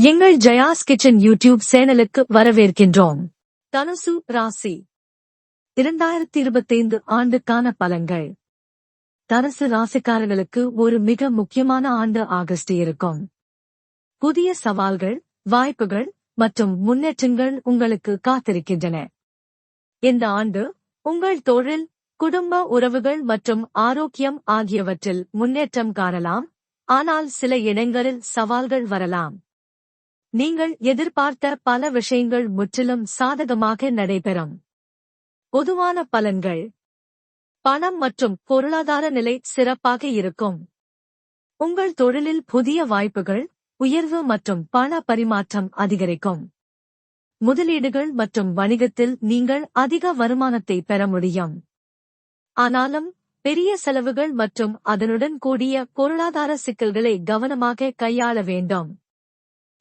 எங்கள் Jaya's kitchen YouTube சேனலுக்கு வரவேற்கின்றோம். தனுசு ராசி. இரண்டாயிரத்தி இருபத்தைந்து ஆண்டுக்கான பலன்கள். தனுசு ராசிக்காரர்களுக்கு ஒரு மிக முக்கியமான ஆண்டு ஆகஸ்ட் இருக்கும். புதிய சவால்கள் வாய்ப்புகள் மற்றும் முன்னேற்றங்கள் உங்களுக்கு காத்திருக்கின்றன. இந்த ஆண்டு உங்கள் தொழில் குடும்ப உறவுகள் மற்றும் ஆரோக்கியம் ஆகியவற்றில் முன்னேற்றம் காணலாம். ஆனால் சில இடங்களில் சவால்கள் வரலாம். நீங்கள் எதிர்பார்த்த பல விஷயங்கள் முற்றிலும் சாதகமாக நடைபெறும். பொதுவான பலன்கள். பணம் மற்றும் பொருளாதார நிலை சிறப்பாக இருக்கும். உங்கள் தொழிலில் புதிய வாய்ப்புகள் உயர்வு மற்றும் பண பரிமாற்றம் அதிகரிக்கும். முதலீடுகள் மற்றும் வணிகத்தில் நீங்கள் அதிக வருமானத்தை பெற முடியும். ஆனாலும் பெரிய செலவுகள் மற்றும் அதனுடன் கூடிய பொருளாதார சிக்கல்களை கவனமாக கையாள வேண்டும்.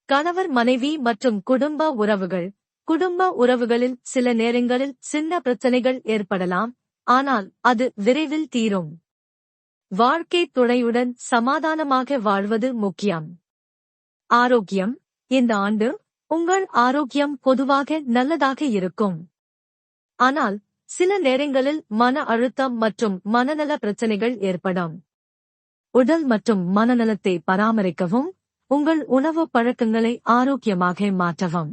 கணவர் மனைவி மற்றும் குடும்ப உறவுகள். குடும்ப உறவுகளில் சில நேரங்களில் சின்ன பிரச்சனைகள் ஏற்படலாம். ஆனால் அது விரைவில் தீரும். வாழ்க்கை துணையுடன் சமாதானமாக வாழ்வது முக்கியம். ஆரோக்கியம். இந்த ஆண்டு உங்கள் ஆரோக்கியம் பொதுவாக நல்லதாக இருக்கும். ஆனால் சில நேரங்களில் மன அழுத்தம் மற்றும் மனநல பிரச்சனைகள் ஏற்படும். உடல் மற்றும் மனநலத்தை பராமரிக்கவும் உங்கள் உணவு பழக்கங்களை ஆரோக்கியமாக மாற்றவும்.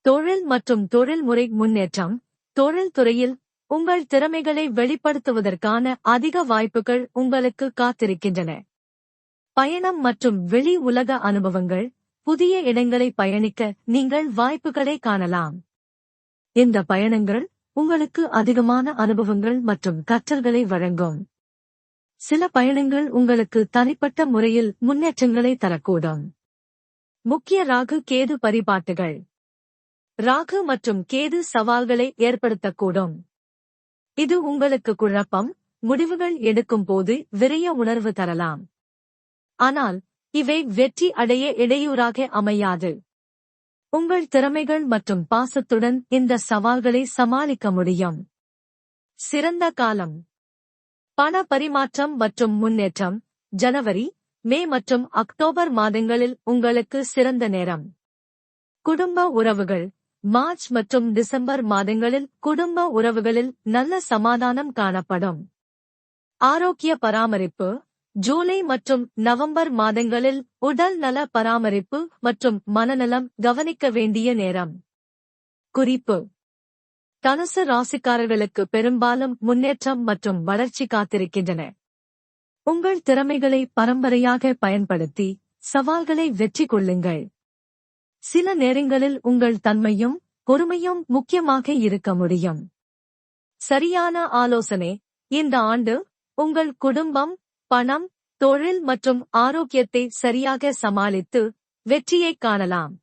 தொழில் மற்றும் தொழில்முறை முன்னேற்றம். தொழில்துறையில் உங்கள் திறமைகளை வெளிப்படுத்துவதற்கான அதிக வாய்ப்புகள் உங்களுக்கு காத்திருக்கின்றன. பயணம் மற்றும் வெளி உலக அனுபவங்கள். புதிய இடங்களை பயணிக்க நீங்கள் வாய்ப்புகளை காணலாம். இந்த பயணங்கள் உங்களுக்கு அதிகமான அனுபவங்கள் மற்றும் கற்றல்களை வழங்கும். சில பயணங்கள் உங்களுக்கு தனிப்பட்ட முறையில் முன்னேற்றங்களை தரக்கூடும். முக்கிய ராகு கேது பரிபாட்டுகள். ராகு மற்றும் கேது சவால்களை ஏற்படுத்தக்கூடும். இது உங்களுக்கு குழப்பம் முடிவுகள் எடுக்கும் போது விரைய உணர்வு தரலாம். ஆனால் இவை வெற்றி அடைய இடையூறாக அமையாது. உங்கள் திறமைகள் மற்றும் பாசத்துடன் இந்த சவால்களை சமாளிக்க முடியும். சிறந்த காலம். பண பரிமாற்றம் மற்றும் முன்னேற்றம் ஜனவரி மே மற்றும் அக்டோபர் மாதங்களில் உங்களுக்கு சிறந்த நேரம். குடும்ப உறவுகள் மார்ச் மற்றும் டிசம்பர் மாதங்களில் குடும்ப உறவுகளில் நல்ல சமாதானம் காணப்படும். ஆரோக்கிய பராமரிப்பு ஜூலை மற்றும் நவம்பர் மாதங்களில் உடல் நல பராமரிப்பு மற்றும் மனநலம் கவனிக்க வேண்டிய நேரம். குறிப்பு தனுசு ராசிக்காரர்களுக்கு பெரும்பாலும் முன்னேற்றம் மற்றும் வளர்ச்சி காத்திருக்கின்றன. உங்கள் திறமைகளை பரம்பரையாக பயன்படுத்தி சவால்களை வெற்றி கொள்ளுங்கள். சில நேரங்களில் உங்கள் தன்மையும் பொறுமையும் முக்கியமாக இருக்க முடியும். சரியான ஆலோசனை. இந்த ஆண்டு உங்கள் குடும்பம் பணம் தொழில் மற்றும் ஆரோக்கியத்தை சரியாக சமாளித்து வெற்றியைக் காணலாம்.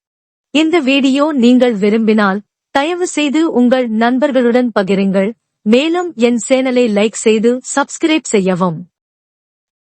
இந்த வீடியோ நீங்கள் விரும்பினால் தயவு செய்து உங்கள் நண்பர்களுடன் பகிருங்கள். மேலும் என் சேனலை லைக் செய்து சப்ஸ்கிரைப் செய்யவும்.